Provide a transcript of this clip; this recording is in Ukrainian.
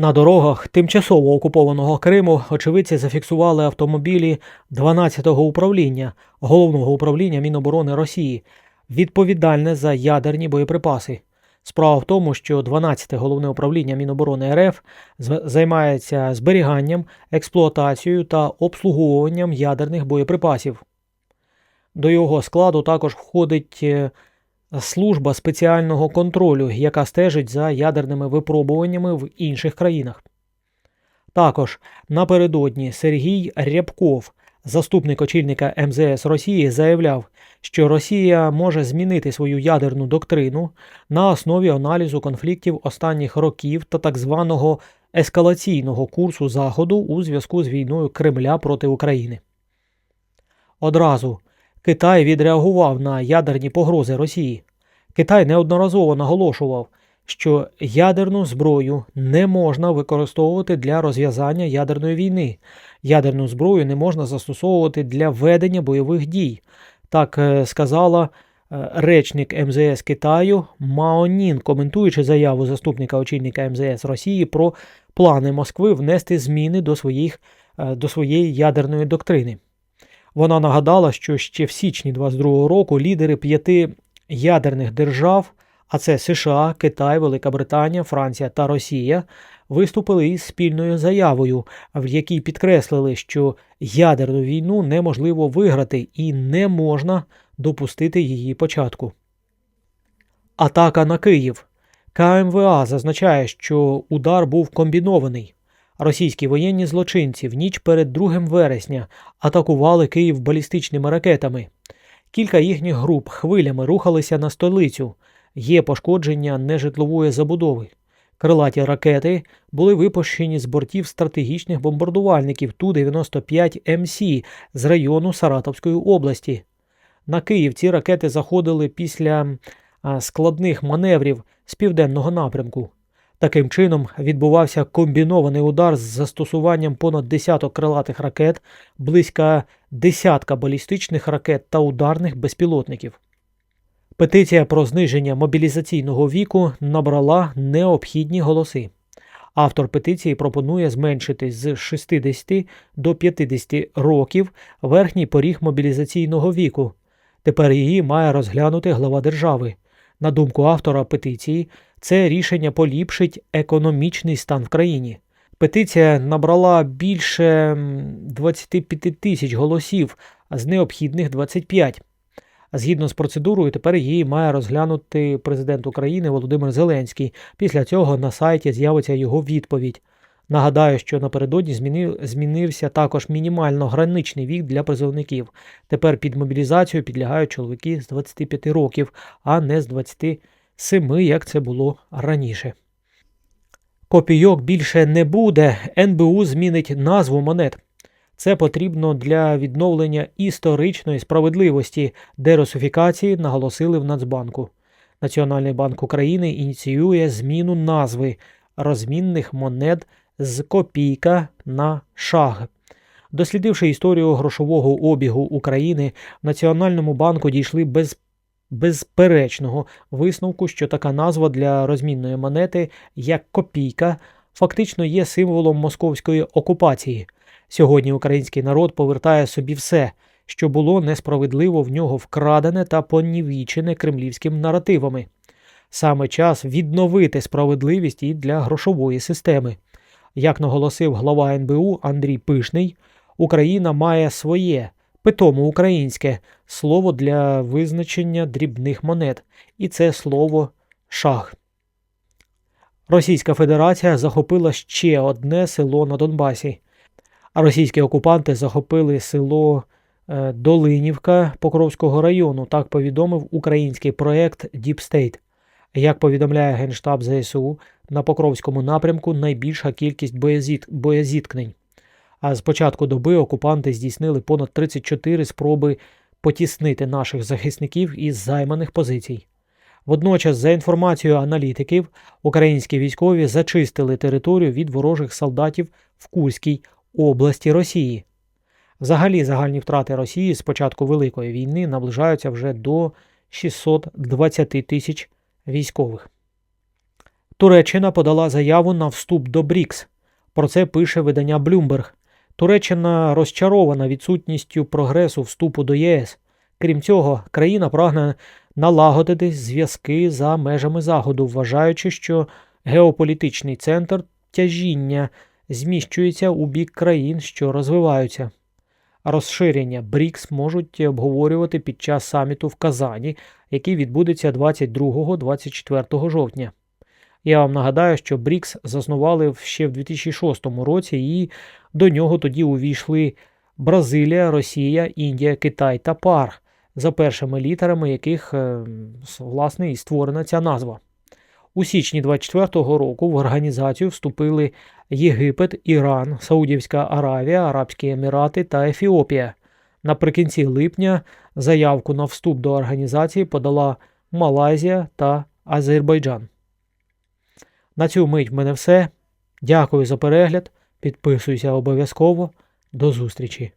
На дорогах тимчасово окупованого Криму очевидці зафіксували автомобілі 12-го управління головного управління Міноборони Росії, відповідальне за ядерні боєприпаси. Справа в тому, що 12-те головне управління Міноборони РФ займається зберіганням, експлуатацією та обслуговуванням ядерних боєприпасів. До його складу також входить е, служба спеціального контролю, яка стежить за ядерними випробуваннями в інших країнах. Також напередодні Сергій Рябков, заступник очільника МЗС Росії, заявляв, що Росія може змінити свою ядерну доктрину на основі аналізу конфліктів останніх років та так званого ескалаційного курсу Заходу у зв'язку з війною Кремля проти України. Одразу Китай відреагував на ядерні погрози Росії. Китай неодноразово наголошував, що ядерну зброю не можна використовувати для розв'язання ядерної війни. Ядерну зброю не можна застосовувати для ведення бойових дій. Так е, сказала е, речник МЗС Китаю Мао Нін, коментуючи заяву заступника очільника МЗС Росії про плани Москви внести зміни до, своїх, е, до своєї ядерної доктрини. Вона нагадала, що ще в січні 22-го року лідери п'яти ядерних держав, а це США, Китай, Велика Британія, Франція та Росія, виступили із спільною заявою, в якій підкреслили, що ядерну війну неможливо виграти і не можна допустити її початку. Атака на Київ. КМВА зазначає, що удар був комбінований. Російські воєнні злочинці в ніч перед 2 вересня атакували Київ балістичними ракетами. Кілька їхніх груп хвилями рухалися на столицю. Є пошкодження нежитлової забудови. Крилаті ракети були випущені з бортів стратегічних бомбардувальників Ту-95МС з району Саратовської області. На Київ ці ракети заходили після складних маневрів з південного напрямку. Таким чином відбувався комбінований удар з застосуванням понад десяток крилатих ракет, близько десятка балістичних ракет та ударних безпілотників. Петиція про зниження мобілізаційного віку набрала необхідні голоси. Автор петиції пропонує зменшити з 60 до 50 років верхній поріг мобілізаційного віку. Тепер її має розглянути глава держави. На думку автора петиції, це рішення поліпшить економічний стан в країні. Петиція набрала більше 25 тисяч голосів, з необхідних 25. Згідно з процедурою, тепер її має розглянути президент України Володимир Зеленський. Після цього на сайті з'явиться його відповідь. Нагадаю, що напередодні змінив, змінився також мінімально граничний вік для призовників. Тепер під мобілізацію підлягають чоловіки з 25 років, а не з 27, як це було раніше. Копійок більше не буде. НБУ змінить назву монет. Це потрібно для відновлення історичної справедливості, дерусифікації наголосили в Нацбанку. Національний банк України ініціює зміну назви розмінних монет з копійка на шаг. Дослідивши історію грошового обігу України, в Національному банку дійшли без безперечного висновку, що така назва для розмінної монети, як копійка, фактично є символом московської окупації. Сьогодні український народ повертає собі все, що було несправедливо в нього вкрадене та понівічене кремлівськими наративами. Саме час відновити справедливість і для грошової системи. Як наголосив глава НБУ Андрій Пишний, Україна має своє, питомо українське слово для визначення дрібних монет, і це слово шах. Російська Федерація захопила ще одне село на Донбасі. А російські окупанти захопили село е, Долинівка Покровського району, так повідомив український проєкт Deep State. Як повідомляє Генштаб ЗСУ, на Покровському напрямку найбільша кількість боєзіткнень. А з початку доби окупанти здійснили понад 34 спроби потіснити наших захисників із займаних позицій. Водночас, за інформацією аналітиків, українські військові зачистили територію від ворожих солдатів в Курській області Росії. Взагалі, загальні втрати Росії з початку Великої війни наближаються вже до 620 тисяч військових. Туреччина подала заяву на вступ до БРІКС. Про це пише видання Bloomberg. Туреччина розчарована відсутністю прогресу вступу до ЄС. Крім цього, країна прагне налагодити зв'язки за межами Заходу, вважаючи, що геополітичний центр тяжіння зміщується у бік країн, що розвиваються. Розширення БРІКС можуть обговорювати під час саміту в Казані, який відбудеться 22-24 жовтня. Я вам нагадаю, що БРІКС заснували ще в 2006 році, і до нього тоді увійшли Бразилія, Росія, Індія, Китай та ПАР, за першими літерами яких е, власне і створена ця назва. У січні 24-го року в організацію вступили Єгипет, Іран, Саудівська Аравія, Арабські Емірати та Ефіопія. Наприкінці липня заявку на вступ до організації подала Малайзія та Азербайджан. На цю мить в мене все. Дякую за перегляд. Підписуйся обов'язково. До зустрічі!